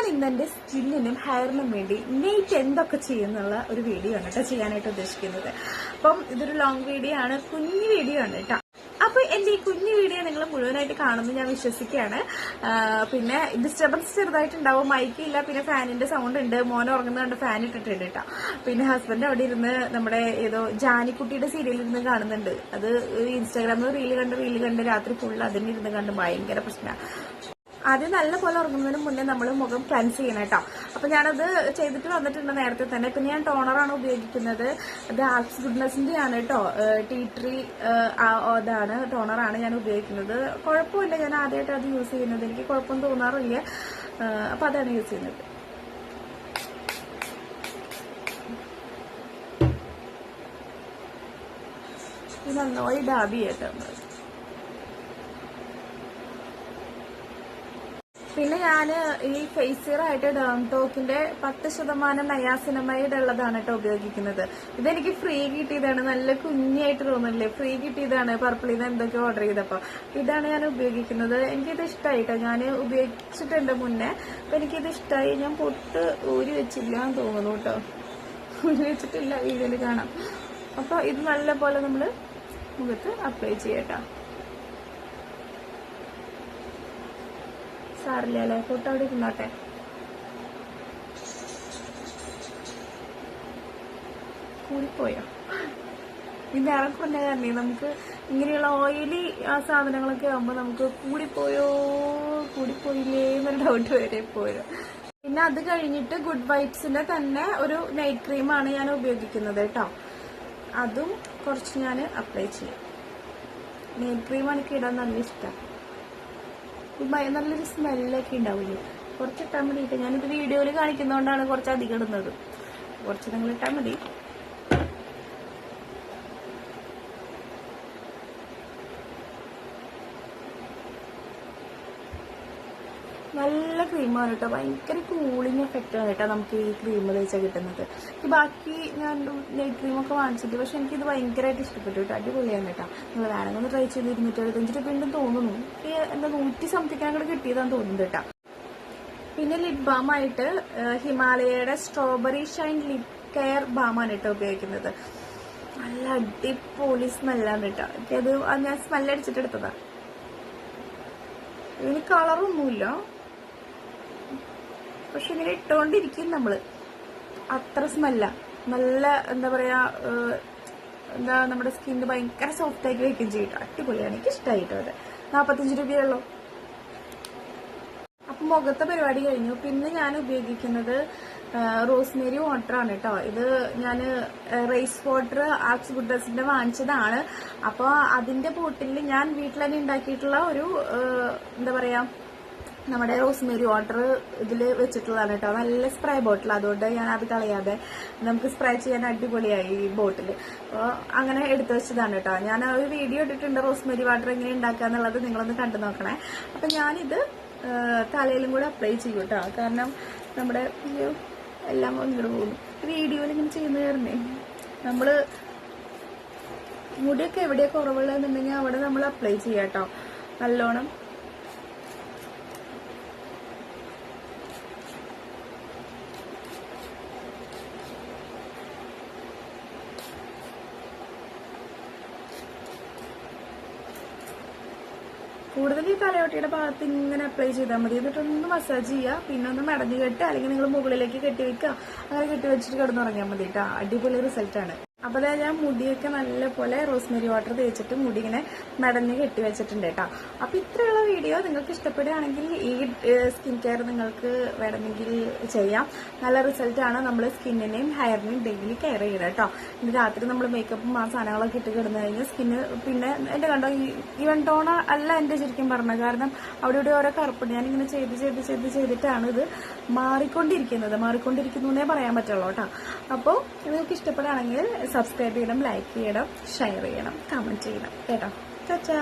ഞാൻ ഇന്ന് എന്റെ സ്കിന്നിനും ഹെയറിനും വേണ്ടി നെയ്റ്റ് എന്തൊക്കെ ചെയ്യുന്നുള്ള ഒരു വീഡിയോ ആണ് കേട്ടോ ചെയ്യാനായിട്ട് ഉദ്ദേശിക്കുന്നത്. അപ്പം ഇതൊരു ലോങ് വീഡിയോ ആണ് കുഞ്ഞു വീഡിയോ ആണ് കേട്ടോ. അപ്പൊ എന്റെ ഈ കുഞ്ഞു വീഡിയോ നിങ്ങൾ മുഴുവനായിട്ട് കാണുമെന്ന് ഞാൻ വിശ്വസിക്കുകയാണ്. പിന്നെ ഡിസ്റ്റർബൻസ് ചെറുതായിട്ടുണ്ടാവും മൈക്കില്ല പിന്നെ ഫാനിന്റെ സൗണ്ട് ഉണ്ട്. മോൻ ഉറങ്ങുന്നതുകൊണ്ട് ഫാൻ ഇട്ടിട്ടുണ്ട് കേട്ടോ. പിന്നെ ഹസ്ബൻഡ് അവിടെ ഇരുന്ന് നമ്മുടെ ഏതോ ജാനിക്കുട്ടിയുടെ സീരിയൽ ഇരുന്ന് കാണുന്നുണ്ട്. അത് ഇൻസ്റ്റാഗ്രാമിൽ റീൽ കണ്ട് റീൽ കണ്ട് രാത്രി ഫുള്ള് അതിന് ഇരുന്ന് കണ്ട് ഭയങ്കര പ്രശ്നമാണ് ആദ്യം നല്ല പോലെ ഉറങ്ങുന്നതിന് മുന്നേ നമ്മൾ മുഖം ക്ലൻസ് ചെയ്യണം കേട്ടോ. അപ്പൊ ഞാനത് ചെയ്തിട്ട് വന്നിട്ടുണ്ട് നേരത്തെ തന്നെ. പിന്നെ ഞാൻ ടോണറാണ് ഉപയോഗിക്കുന്നത്. അത് ആർട്സ് ഗുഡ്നസിന്റെ ആണ് കേട്ടോ. ടീ ട്രീ അതാണ് ടോണറാണ് ഞാൻ ഉപയോഗിക്കുന്നത്. കുഴപ്പമില്ല ഞാൻ ആദ്യമായിട്ട് അത് യൂസ് ചെയ്യുന്നത്. എനിക്ക് കുഴപ്പം തോന്നാറില്ല. അപ്പോൾ അപ്പൊ അതാണ് യൂസ് ചെയ്യുന്നത്. ഇത് നന്നായി ഡാബി ചെയ്തിട്ടുണ്ട്. പിന്നെ ഞാൻ ഈ ഫേസിയർ ആയിട്ട് ഡേംടോക്കിന്റെ പത്ത് ശതമാനം നയാസിനമൈഡ് ഉള്ളതാണ് കേട്ടോ ഉപയോഗിക്കുന്നത്. ഇതെനിക്ക് ഫ്രീ കിട്ടിയതാണ്. നല്ല കുഞ്ഞായിട്ട് തോന്നില്ലേ ഫ്രീ കിട്ടിയതാണ്. പർപ്പിളിൽ നിന്ന് എന്തൊക്കെ ഓർഡർ ചെയ്തപ്പോ. ഇതാണ് ഞാൻ ഉപയോഗിക്കുന്നത്. എനിക്കിത് ഇഷ്ടമായി കേട്ടോ ഞാൻ ഉപയോഗിച്ചിട്ടുണ്ട് മുന്നേ. അപ്പൊ എനിക്കിത് ഇഷ്ടമായി ഞാൻ പൊട്ട് ഊരി വെച്ചില്ല എന്ന് തോന്നുന്നു കേട്ടോ ഊരി വെച്ചിട്ടില്ല. വീഡിയോയിൽ കാണാം. അപ്പൊ ഇത് നല്ല പോലെ നമ്മൾ മുഖത്ത് അപ്ലൈ ചെയ്യട്ടോ സാറില്ല അല്ലേ? കൂട്ടം അവിടെ ഇരുന്നോട്ടെ. കൂടിപ്പോയോ? ഈ നിറം കുറഞ്ഞ നമുക്ക് ഇങ്ങനെയുള്ള ഓയിലി ആ സാധനങ്ങളൊക്കെ ആകുമ്പോൾ നമുക്ക് കൂടിപ്പോയോ? കൂടിപ്പോയില്ലേ എന്നൊരു ഡൗട്ട് വരെ പോയോ പിന്നെ അത് കഴിഞ്ഞിട്ട് ഗുഡ് വൈബ്സിന്റെ തന്നെ ഒരു നൈറ്റ് ക്രീമാണ് ഞാൻ ഉപയോഗിക്കുന്നത് കേട്ടോ. അതും കുറച്ച് ഞാൻ അപ്ലൈ ചെയ്യും. നൈറ്റ് ക്രീം എനിക്ക് ഇടാൻ നല്ല ഇഷ്ടമാണ് നല്ലൊരു സ്മെല്ലൊക്കെ ഉണ്ടാവില്ലേ കുറച്ച് ഇട്ടാൽ മതി ഞാനിത് വീഡിയോയിൽ കാണിക്കുന്നതുകൊണ്ടാണ് കുറച്ച് അധികം ഇടുന്നത്. കുറച്ച് നിങ്ങൾ ഇട്ടാൽ മതി. നല്ല ക്രീമാണ് കേട്ടോ ഭയങ്കര കൂളിംഗ് എഫക്റ്റ് ആണ് കേട്ടോ നമുക്ക് ഈ ക്രീം തേച്ചാൽ കിട്ടുന്നത്. ബാക്കി ഞാൻ നൈറ്റ് ക്രീമൊക്കെ വാങ്ങിച്ചിട്ട് പക്ഷെ എനിക്കിത് ഭയങ്കരമായിട്ട് ഇഷ്ടപ്പെട്ടു കേട്ടോ അടിപൊളിയാണ് കേട്ടോ നിങ്ങൾ വേണമെങ്കിൽ ട്രൈ ചെയ്ത് ഇരുന്നൂറ്റി എഴുപത്തഞ്ച് രൂപ ഉണ്ടെന്ന് തോന്നുന്നു. എന്താ നൂറ്റി സംതിങ് അങ്ങോട്ട് കിട്ടിയതാന്ന് തോന്നുന്നുണ്ട് കേട്ടോ പിന്നെ ലിപ് ബാം ആയിട്ട് ഏഹ്, ഹിമാലയയുടെ സ്ട്രോബെറി ഷൈൻ ലിപ് കെയർ ബാമാണ് കേട്ടോ ഉപയോഗിക്കുന്നത്. നല്ല അടിപൊളി സ്മെല്ലാണ് കേട്ടോ എനിക്കത് ഞാൻ സ്മെല്ലടിച്ചിട്ട് എടുത്തതാ. ഇതിന് കളറൊന്നുമില്ല പക്ഷെ ഇങ്ങനെ ഇട്ടുകൊണ്ടിരിക്കും നമ്മൾ അത്ര സ്മെല്ല നല്ല എന്താ പറയാ എന്താ നമ്മുടെ സ്കിന്ന് ഭയങ്കര സോഫ്റ്റ് ആയിട്ട് വെക്കുകയും ചെയ്യും. അടിപൊളിയാണ്. എനിക്ക് ഇഷ്ടമായിട്ടോ അത് നാൽപ്പത്തഞ്ച് രൂപയുള്ളൂ അപ്പം മുഖത്തെ പരിപാടി കഴിഞ്ഞു. പിന്നെ ഞാൻ ഉപയോഗിക്കുന്നത് റോസ്മേരി വാട്ടർ ആണ് കേട്ടോ ഇത് ഞാൻ റൈസ് വാട്ടർ ആക്സ് ഗുഡ്ഡസിന്റെ വാങ്ങിച്ചതാണ്. അപ്പോൾ അതിന്റെ ബോട്ടിൽ ഞാൻ വീട്ടിൽ തന്നെ ഉണ്ടാക്കിയിട്ടുള്ള ഒരു എന്താ പറയാ നമ്മുടെ റോസ്മേരി വാട്ടർ ഇതിൽ വെച്ചിട്ടുള്ളതാണ് കേട്ടോ. നല്ല സ്പ്രേ ബോട്ടിൽ അതുകൊണ്ട് ഞാൻ അത് കളയാതെ നമുക്ക് സ്പ്രേ ചെയ്യാൻ അടിപൊളിയായി ഈ ബോട്ടിൽ അപ്പോൾ അങ്ങനെ എടുത്തു വെച്ചതാണ് കേട്ടോ. ഞാൻ ഒരു വീഡിയോ ഇട്ടിട്ടുണ്ട് റോസ്മേരി വാട്ടർ എങ്ങനെ ഉണ്ടാക്കുക എന്നുള്ളത് നിങ്ങളൊന്ന് കണ്ടു നോക്കണേ. അപ്പം ഞാനിത് തലയിലും കൂടെ അപ്ലൈ ചെയ്യും കേട്ടോ. കാരണം നമ്മുടെ എല്ലാം ഇങ്ങോട്ട് പോകുന്നു. വീഡിയോയിൽ ഇങ്ങനെ ചെയ്യുന്ന കാരണേ നമ്മൾ മുടിയൊക്കെ എവിടെയൊക്കെ കുറവുള്ളതെന്നുണ്ടെങ്കിൽ അവിടെ നമ്മൾ അപ്ലൈ ചെയ്യാം കേട്ടോ. നല്ലോണം കൂടുതൽ ഈ തലയോട്ടിയുടെ ഭാഗത്ത് ഇങ്ങനെ അപ്ലൈ ചെയ്താൽ മതി. എന്നിട്ടൊന്ന് മസാജ് ചെയ്യുക പിന്നെ ഒന്ന് മടഞ്ഞു കെട്ടുക. അല്ലെങ്കിൽ നിങ്ങൾ മുകളിലേക്ക് കെട്ടി വെക്കുക. അങ്ങനെ കെട്ടി വെച്ചിട്ട് കിടന്നുറങ്ങിയാൽ മതി കേട്ടോ അടിപൊളി റിസൾട്ടാണ് അപ്പൊ ദേ ഞാൻ മുടിയൊക്കെ നല്ലപോലെ റോസ്മേരി വാട്ടർ തേച്ചിട്ട് മുടി ഇങ്ങനെ മെടഞ്ഞ് കെട്ടി വെച്ചിട്ടുണ്ട് കേട്ടോ. അപ്പോൾ ഇത്രയുള്ള വീഡിയോ നിങ്ങൾക്ക് ഇഷ്ടപ്പെടുകയാണെങ്കിൽ ഈ സ്കിൻ കെയർ നിങ്ങൾക്ക് വേണമെങ്കിൽ ചെയ്യാം. നല്ല റിസൾട്ടാണ് നമ്മൾ സ്കിന്നിനെയും ഹെയറിനെയും ഡെയിലി കെയർ ചെയ്യണം കേട്ടോ. ഇനി രാത്രി നമ്മൾ മേക്കപ്പും ആ സാധനങ്ങളൊക്കെ ഇട്ട് കിടന്നു കഴിഞ്ഞാൽ സ്കിന്ന് പിന്നെ എന്റെ കണ്ടോ ഈ ഇവൻ ടോണ അല്ല എന്റെ ശരിക്കും പറഞ്ഞത്. കാരണം അവിടെ ഇവിടെ ഓരോ കറുപ്പ് ഞാനിങ്ങനെ ചെയ്ത് ചെയ്ത് ചെയ്ത് ചെയ്തിട്ടാണ് ഇത് മാറിക്കൊണ്ടിരിക്കുന്നത്. മാറിക്കൊണ്ടിരിക്കുന്നു എന്നേ പറയാൻ പറ്റുള്ളൂ കേട്ടോ. അപ്പോൾ നിങ്ങൾക്ക് ഇഷ്ടപ്പെടുകയാണെങ്കിൽ സബ്സ്ക്രൈബ് ചെയ്യണം ലൈക്ക് ചെയ്യണം ഷെയർ ചെയ്യണം കമന്റ് ചെയ്യണം. കേട്ടോ? ചാ.